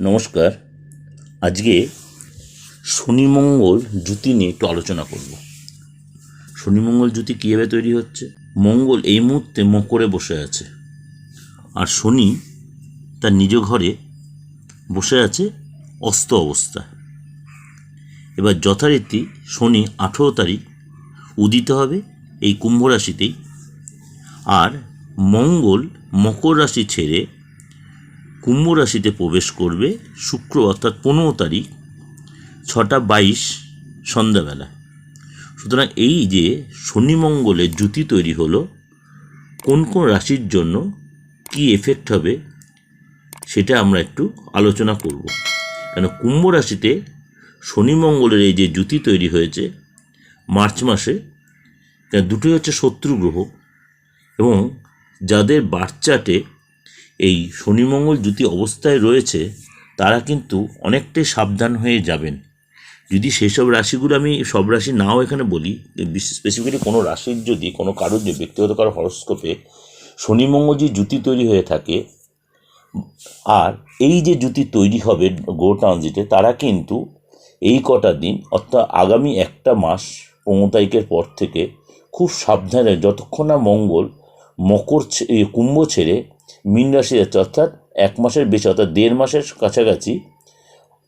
নমস্কার। আজকে শনি মঙ্গল জুতি নিয়ে একটু আলোচনা করব। শনি মঙ্গল জুতি কীভাবে তৈরি হচ্ছে? মঙ্গল এই মুহূর্তে মকরে বসে আছে। আর শনি তার নিজ ঘরে বসে আছে অস্ত অবস্থায়। এবার যথারীতি শনি আঠেরো তারিখ উদিত হবে এই কুম্ভ রাশিতেই। আর মঙ্গল মকর রাশি ছেড়ে কুম্ভ রাশিতে প্রবেশ করবে শুক্র, অর্থাৎ পনেরো তারিখ, ছটা বাইশ সন্ধ্যাবেলা। সুতরাং এই যে শনি মঙ্গলের জুতি তৈরি হলো, কোন কোন রাশির জন্য কি এফেক্ট হবে সেটা আমরা একটু আলোচনা করব। কেন কুম্ভ রাশিতে শনি মঙ্গলের এই যে জুতি তৈরি হয়েছে মার্চ মাসে দুটোই হচ্ছে শত্রু গ্রহ এবং যাদের বাচ্চাটে এই শনি মঙ্গল জুতি অবস্থায় রয়েছে, তারা কিন্তু অনেকটাই সাবধান হয়ে যাবেন। যদি সেসব রাশিগুলো আমি সব রাশি নাও এখানে বলি স্পেসিফিক্যালি কোনো রাশির যদি, কোনো কারোর যে ব্যক্তিগত কারও হরস্কোপে শনি মঙ্গল যে জুতি তৈরি হয়ে থাকে, আর এই যে জুতি তৈরি হবে গো ট্রানজিটে তারা কিন্তু এই কটা দিন, অর্থাৎ আগামী একটা মাস পনেরো তারিখের পর থেকে খুব সাবধানে, যতক্ষণ না মঙ্গল মকর কুম্ভ ছেড়ে মীন রাশি যাচ্ছে, অর্থাৎ এক মাসের বেশি, অর্থাৎ দেড় মাসের কাছাকাছি,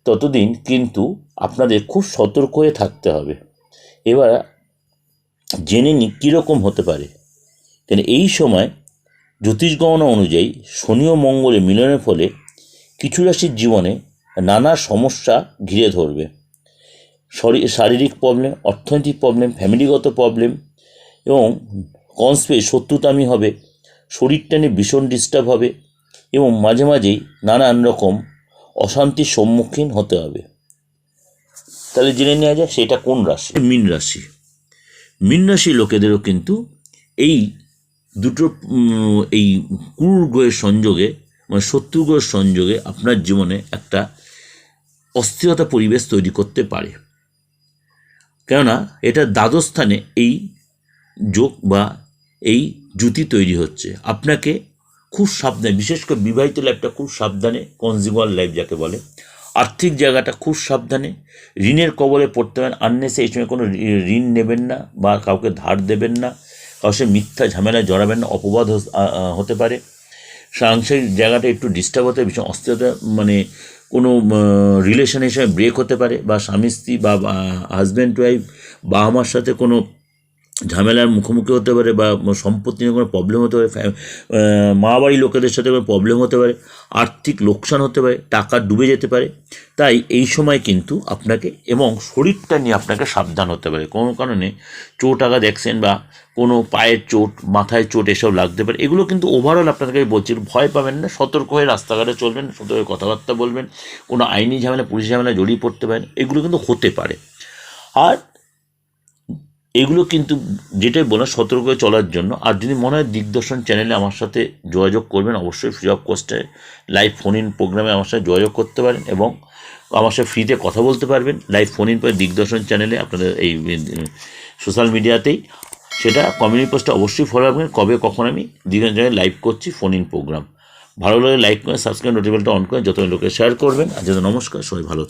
ততদিন কিন্তু আপনাদের খুব সতর্ক হয়ে থাকতে হবে। এবার জেনে নিই কীরকম হতে পারে। কেন এই সময় জ্যোতিষ গণনা অনুযায়ী শনি ও মঙ্গলের মিলনের ফলে কিছু রাশির জীবনে নানা সমস্যা ঘিরে ধরবে। শরী- শারীরিক প্রবলেম অর্থনৈতিক প্রবলেম ফ্যামিলিগত প্রবলেম এবং কনস্পে শত্রুতামি হবে। শরীরটা নিয়ে ভীষণ ডিস্টার্ব হবে এবং মাঝে মাঝেই নানান রকম অশান্তির সম্মুখীন হতে হবে। তাহলে জেনে নেওয়া যায় সেটা কোন রাশি? মীন রাশি। মীন রাশি লোকেদেরও কিন্তু এই দুটো এই ক্রুর গ্রহের সংযোগে মানে শত্রু গ্রহের সংযোগে আপনার জীবনে একটা অস্থিরতা পরিবেশ তৈরি করতে পারে। কেননা এটা দ্বাদশ স্থানে এই যোগ বা এই জুতি তৈরি হচ্ছে। আপনাকে খুব সাবধানে, বিশেষ করে বিবাহিত লাইফটা খুব সাবধানে কনজিউমার লাইফ যাকে বলে, আর্থিক জায়গাটা খুব সাবধানে, ঋণের কবলে পড়তে পারেন আননেসে এই সময় কোনো ঋণ নেবেন না বা কাউকে ধার দেবেন না, কারোর সাথে মিথ্যা ঝামেলায় জড়াবেন না, অপবাদ হতে পারে। সাংসারিক জায়গাটা একটু ডিস্টার্ব হতে, ভীষণ অস্থিরতা মানে কোনো রিলেশন হিসেবে ব্রেক হতে পারে বা স্বামী স্ত্রী বা হাজব্যান্ড ওয়াইফ বাবা মার সাথে কোনো ঝামেলার মুখোমুখি হতে পারে বা সম্পত্তি নিয়ে কোনো প্রবলেম হতে পারে মা বাড়ির লোকেদের সাথে কোনো প্রবলেম হতে পারে, আর্থিক লোকসান হতে পারে, টাকা ডুবে যেতে পারে, তাই এই সময় কিন্তু আপনাকে এবং শরীরটা নিয়ে আপনাকে সাবধান হতে পারে। কোনো কারণে চোট আঘাত দেখছেন বা কোনো পায়ের চোট, মাথায় চোট এসব লাগতে পারে। এগুলো কিন্তু ওভারঅল আপনাদেরকে বলছি, ভয় পাবেন না, সতর্ক হয়ে রাস্তাঘাটে চলবেন, সতর্ক হয়ে কথাবার্তা বলবেন, কোনো আইনি ঝামেলা, পুলিশ ঝামেলা জড়িয়ে পড়তে পারেন, এগুলো কিন্তু হতে পারে। আর এগুলো কিন্তু যেটাই বলা সতর্ক চলার জন্য। আর যদি মনে হয় দিগদর্শন চ্যানেলে আমার সাথে যোগাযোগ করবেন, অবশ্যই ফ্রি অফ কস্টে লাইভ ফোন ইন প্রোগ্রামে আমার সাথে যোগাযোগ করতে পারেন এবং আমার সাথে ফ্রিতে কথা বলতে পারবেন। লাইভ ফোন ইন পরে দিগদর্শন চ্যানেলে আপনাদের এই সোশ্যাল মিডিয়াতেই সেটা কমিউনিটি পোস্টে অবশ্যই ফলো রাখবেন কবে কখন আমি দিগঞ্জ চ্যানেলে লাইভ করছি ফোন ইন প্রোগ্রাম ভালো লাগে লাইক করে সাবস্ক্রাইব নোটিফিকেশনটা অন করে যত লোকে শেয়ার করবেন। আর যত নমস্কার, সবাই ভালো।